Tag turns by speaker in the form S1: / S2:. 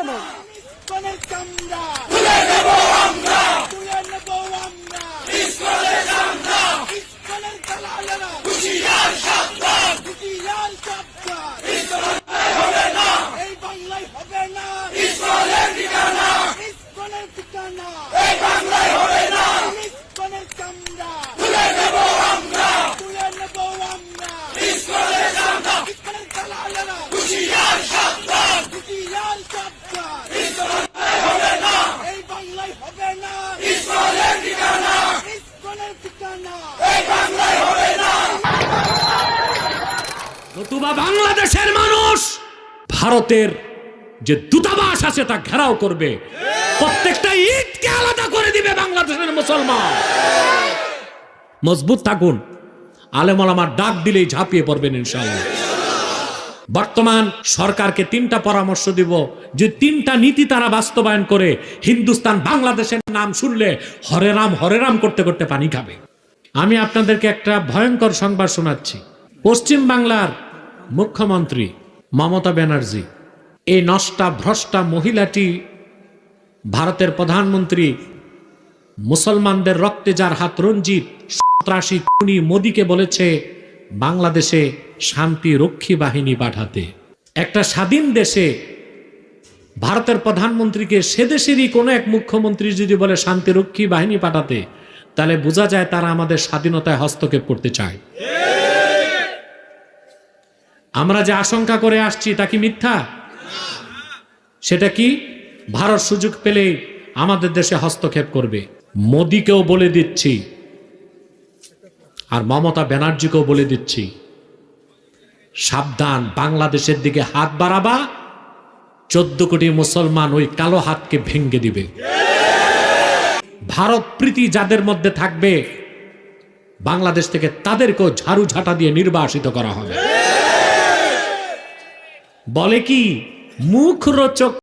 S1: দেব
S2: ইস্কনের চামড়া তুলে নেব আমরা তুলে নেব আমরা ইস্কনের চামড়া ইস্কনের দালালেরা হুশিয়ার সাবধান হুশিয়ার সাবধান হবে না এই বাংলায় হবে না ইস্কনের ঠিকানা ইস্কনের ঠিকানা এই বাংলায় হবে না ইস্কনের চামড়া তুলে নেব আমরা তুলে নেব আমরা ইস্কনের চামড়া ইস্কনের দালালেরা হুশিয়ার সাবধান হুশিয়ার সাবধান এই বাংলায় হবে না ইসরায়েলের ঠিকানা ইসরায়েলের ঠিকানা এই বাংলায় হবে না
S3: নতুবা বাংলাদেশের মানুষ, ভারতের যে দূতাবাস আছে তা ঘেরাও করবে। প্রত্যেকটা ঈদকে আলাদা করে দিবে বাংলাদেশের মুসলমান। মজবুত থাকুন। আলেমল আমার ডাক দিলেই ঝাঁপিয়ে পড়বেন ইনশাআল্লাহ। বর্তমান সরকারকে তিনটা পরামর্শ দিব। যে তিনটা নীতি তারা বাস্তবায়ন করে হিন্দুস্তান বাংলাদেশের নাম শুনলে হরে রাম হরে রাম করতে করতে পানি খাবে। আমি আপনাদেরকে একটা ভয়ঙ্কর সংবাদ শোনাচ্ছি। পশ্চিম বাংলার মুখ্যমন্ত্রী মমতা ব্যানার্জি। এই নষ্টা ভ্রষ্টা মহিলাটি ভারতের প্রধানমন্ত্রী মুসলমানদের রক্তে যার হাত রঞ্জিত, সন্ত্রাসী খুনি মোদীকে বলেছে, বাংলাদেশে শান্তি রক্ষী বাহিনী পাঠাতে। একটা স্বাধীন দেশে ভারতের প্রধানমন্ত্রীকে সে দেশেরই কোনো এক মুখ্যমন্ত্রী যদি বলে শান্তিরক্ষী বাহিনী পাঠাতে, তাহলে বোঝা যায় তারা আমাদের স্বাধীনতায় হস্তক্ষেপ করতে চায়। আমরা যে আশঙ্কা করে আসছি, তা কি মিথ্যা? সেটা কি? ভারত সুযোগ পেলে আমাদের দেশে হস্তক্ষেপ করবে। মোদিকেও বলে দিচ্ছি, আর মমতা ব্যানার্জিকেও বলে দিচ্ছি, সাবধান, বাংলাদেশের দিকে হাত বাড়াবা, চোদ্দ কোটি মুসলমান ওই কালো হাতকে ভেঙ্গে দিবে। ভারত প্রীতি যাদের মধ্যে থাকবে, বাংলাদেশ থেকে তাদেরকেও ঝাড়ু ঝাঁটা দিয়ে নির্বাসিত করা হবে। বলে কি? মুখ রোচক